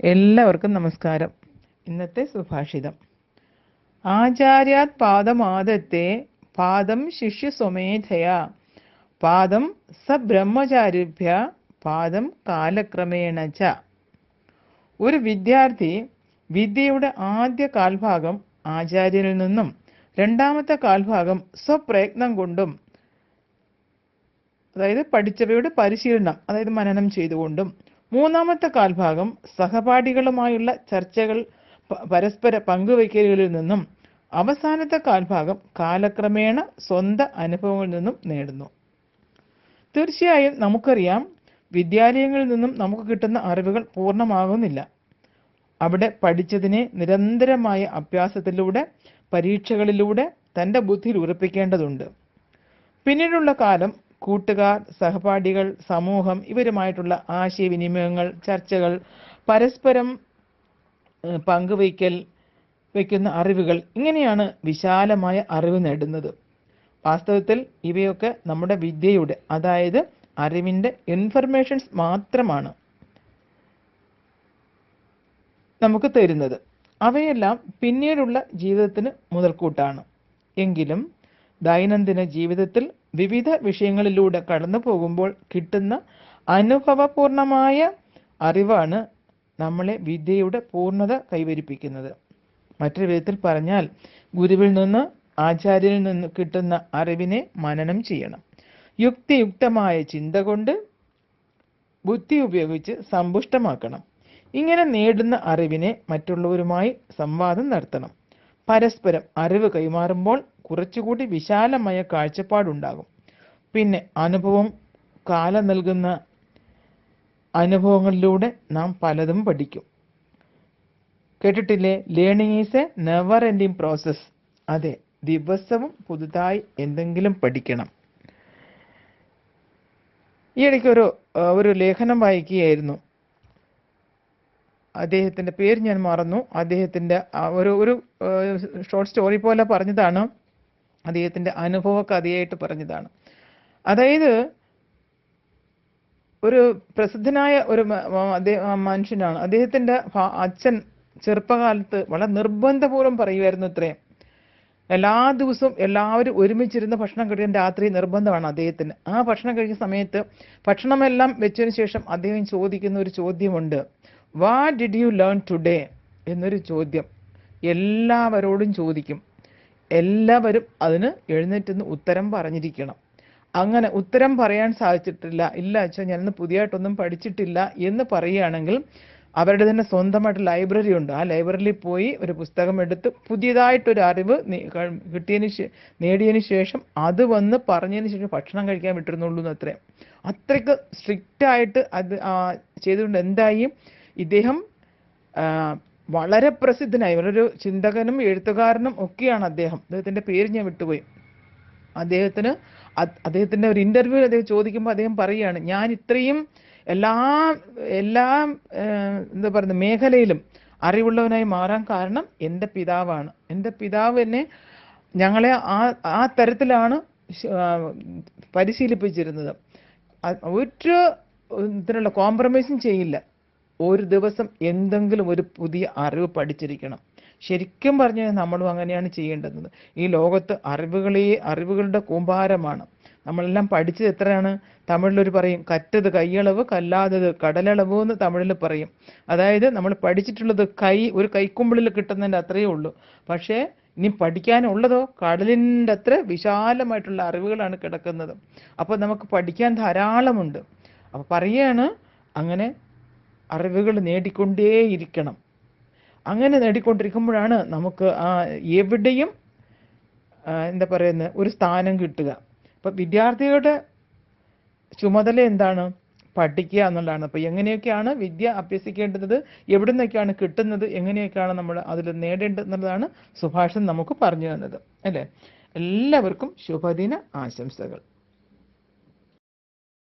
എല്ലാവർക്കും നമസ്കാരം. ഇന്നത്തെ സുഭാഷിതം. ആചാര്യാത് പാദമാദത്തെ പാദം ശിഷ്യ സ്വമേധയ പാദം സബ്രഹ്മചാരിഭ്യ പാദം കാലക്രമേണ ച. ഒരു വിദ്യാർത്ഥി വിദ്യയുടെ ആദ്യ കാൽഭാഗം ആചാര്യനിൽ നിന്നും രണ്ടാമത്തെ കാൽഭാഗം സ്വപ്രയത്നം കൊണ്ടും അതായത് പഠിച്ചവയുടെ പരിശീലനം അതായത് മനനം ചെയ്തുകൊണ്ടും മൂന്നാമത്തെ കാൽഭാഗം സഹപാഠികളുമായുള്ള ചർച്ചകൾ പരസ്പര പങ്കുവയ്ക്കലുകളിൽ നിന്നും അവസാനത്തെ കാൽഭാഗം കാലക്രമേണ സ്വന്ത അനുഭവങ്ങളിൽ നിന്നും നേടുന്നു. തീർച്ചയായും നമുക്കറിയാം വിദ്യാലയങ്ങളിൽ നിന്നും നമുക്ക് കിട്ടുന്ന അറിവുകൾ പൂർണമാകുന്നില്ല. അവിടെ പഠിച്ചതിനെ നിരന്തരമായ അഭ്യാസത്തിലൂടെ പരീക്ഷകളിലൂടെ തന്റെ ബുദ്ധിയിൽ ഉറപ്പിക്കേണ്ടതുണ്ട്. പിന്നീടുള്ള കാലം കൂട്ടുകാർ സഹപാഠികൾ സമൂഹം ഇവരുമായിട്ടുള്ള ആശയവിനിമയങ്ങൾ ചർച്ചകൾ പരസ്പരം പങ്കുവയ്ക്കൽ വയ്ക്കുന്ന അറിവുകൾ. ഇങ്ങനെയാണ് വിശാലമായ അറിവ് നേടുന്നത്. വാസ്തവത്തിൽ ഇവയൊക്കെ നമ്മുടെ വിദ്യയുടെ അതായത് അറിവിന്റെ ഇൻഫർമേഷൻസ് മാത്രമാണ് നമുക്ക് തരുന്നത്. അവയെല്ലാം പിന്നീടുള്ള ജീവിതത്തിന് മുതൽക്കൂട്ടാണ്. എങ്കിലും ദൈനംദിന ജീവിതത്തിൽ വിവിധ വിഷയങ്ങളിലൂടെ കടന്നു പോകുമ്പോൾ കിട്ടുന്ന അനുഭവപൂർണമായ അറിവാണ് നമ്മളെ വിദ്യയുടെ പൂർണത കൈവരിപ്പിക്കുന്നത്. മറ്റൊരു വിധത്തിൽ പറഞ്ഞാൽ ഗുരുവിൽ നിന്ന് ആചാര്യനിൽ നിന്ന് കിട്ടുന്ന അറിവിനെ മനനം ചെയ്യണം. യുക്തിയുക്തമായ ചിന്ത കൊണ്ട് ബുദ്ധി ഉപയോഗിച്ച് സമ്പുഷ്ടമാക്കണം. ഇങ്ങനെ നേടുന്ന അറിവിനെ മറ്റുള്ളവരുമായി സംവാദം നടത്തണം. പരസ്പരം അറിവ് കൈമാറുമ്പോൾ കുറച്ചുകൂടി വിശാലമായ കാഴ്ചപ്പാടുണ്ടാകും. പിന്നെ അനുഭവം കാലം നൽകുന്ന അനുഭവങ്ങളിലൂടെ നാം പലതും പഠിക്കും. കേട്ടിട്ടില്ലേ? Learning is a never ending process അതെ ദിവസവും പുതുതായി എന്തെങ്കിലും പഠിക്കണം. ഈ ഇടയ്ക്ക് ഒരു ഒരു ലേഖനം വായിക്കുകയായിരുന്നു. അദ്ദേഹത്തിന്റെ പേര് ഞാൻ മറന്നു. അദ്ദേഹത്തിന്റെ ഒരു ഒരു ഷോർട്ട് സ്റ്റോറി പോലെ പറഞ്ഞതാണ്. അദ്ദേഹത്തിന്റെ അനുഭവ കഥയായിട്ട് പറഞ്ഞതാണ്. അതായത് ഒരു പ്രസിദ്ധനായ ഒരു മനുഷ്യനാണ്. അദ്ദേഹത്തിന്റെ അച്ഛൻ ചെറുപ്പകാലത്ത് വളരെ നിർബന്ധപൂർവം പറയുമായിരുന്നു ഇത്രയും. എല്ലാ ദിവസവും എല്ലാവരും ഒരുമിച്ചിരുന്ന് ഭക്ഷണം കഴിക്കാൻ രാത്രി നിർബന്ധമാണ് അദ്ദേഹത്തിന്. ആ ഭക്ഷണം കഴിക്കുന്ന സമയത്ത് ഭക്ഷണമെല്ലാം വെച്ചതിന് ശേഷം അദ്ദേഹം ചോദിക്കുന്ന ഒരു ചോദ്യമുണ്ട്. What did you learn today എന്നൊരു ചോദ്യം എല്ലാവരോടും ചോദിക്കും. എല്ലാവരും അതിന് എഴുന്നേറ്റ് ഉത്തരം പറഞ്ഞിരിക്കണം. അങ്ങനെ ഉത്തരം പറയാൻ സാധിച്ചിട്ടില്ല. ഇല്ല അച്ഛാ ഞാനിന്ന് പുതിയതായിട്ടൊന്നും പഠിച്ചിട്ടില്ല എന്ന് പറയുകയാണെങ്കിൽ അവരുടെ തന്നെ സ്വന്തമായിട്ട് ലൈബ്രറി ഉണ്ട്. ആ ലൈബ്രറിയിൽ പോയി ഒരു പുസ്തകം എടുത്ത് പുതിയതായിട്ടൊരു അറിവ് കിട്ടിയതിന് നേടിയതിന് ശേഷം അത് വന്ന് പറഞ്ഞതിന് ശേഷം ഭക്ഷണം കഴിക്കാൻ വിട്ടിരുന്നുള്ളൂ എന്ന് അത്രയും അത്രയ്ക്ക് സ്ട്രിക്റ്റ് ആയിട്ട് അത് ചെയ്തുകൊണ്ട് എന്തായി? ഇദ്ദേഹം വളരെ പ്രസിദ്ധനായി ഒരു ചിന്തകനും എഴുത്തുകാരനും ഒക്കെയാണ് അദ്ദേഹം. അദ്ദേഹത്തിന്റെ പേര് ഞാൻ വിട്ടുപോയി. അദ്ദേഹത്തിന് അദ്ദേഹത്തിന്റെ ഒരു ഇന്റർവ്യൂ അദ്ദേഹം ചോദിക്കുമ്പോൾ അദ്ദേഹം പറയുകയാണ് ഞാൻ ഇത്രയും എല്ലാ എല്ലാ എന്താ പറയുന്നത് മേഖലയിലും അറിവുള്ളവനായി മാറാൻ കാരണം എന്റെ പിതാവാണ്. എന്റെ പിതാവ് എന്നെ ഞങ്ങളെ ആ ആ തരത്തിലാണ് പരിശീലിപ്പിച്ചിരുന്നത്. ഒരു ഇതിനുള്ള കോംപ്രമൈസും ചെയ്യില്ല. ഒരു ദിവസം എന്തെങ്കിലും ഒരു പുതിയ അറിവ് പഠിച്ചിരിക്കണം. ശരിക്കും പറഞ്ഞാൽ നമ്മളും അങ്ങനെയാണ് ചെയ്യേണ്ടത് ഈ ലോകത്ത് അറിവുകളെ അറിവുകളുടെ കൂമ്പാരമാണ്. നമ്മളെല്ലാം പഠിച്ചത് എത്രയാണ്? തമിഴിലൊരു പറയും കറ്റത് കൈയളവ് കല്ലാതത് കടലളവ് എന്ന് തമിഴിൽ പറയും. അതായത് നമ്മൾ പഠിച്ചിട്ടുള്ളത് കൈ ഒരു കൈക്കുമ്പിളിൽ കിട്ടുന്നതിന്റെ അത്രയേ ഉള്ളൂ. പക്ഷേ ഇനി പഠിക്കാനുള്ളതോ കടലിന്റെ അത്ര വിശാലമായിട്ടുള്ള അറിവുകളാണ് കിടക്കുന്നത്. അപ്പോൾ നമുക്ക് പഠിക്കാൻ ധാരാളമുണ്ട്. അപ്പോൾ പറയുകയാണ് അങ്ങനെ അറിവുകൾ നേടിക്കൊണ്ടേയിരിക്കണം. അങ്ങനെ നേടിക്കൊണ്ടിരിക്കുമ്പോഴാണ് നമുക്ക് ആ എവിടെയും എന്താ പറയുന്നത് ഒരു സ്ഥാനം കിട്ടുക. അപ്പം വിദ്യാർത്ഥികളുടെ ചുമതല എന്താണ്? പഠിക്കുക എന്നുള്ളതാണ്. അപ്പോൾ എങ്ങനെയൊക്കെയാണ് വിദ്യ അഭ്യസിക്കേണ്ടത്? എവിടെ നിന്നൊക്കെയാണ് കിട്ടുന്നത്? എങ്ങനെയൊക്കെയാണ് നമ്മൾ അതിൽ നേടേണ്ടത് എന്നുള്ളതാണ് സുഭാഷൻ നമുക്ക് പറഞ്ഞു തന്നത്. അല്ലേ? എല്ലാവർക്കും ശുഭദിന ആശംസകൾ.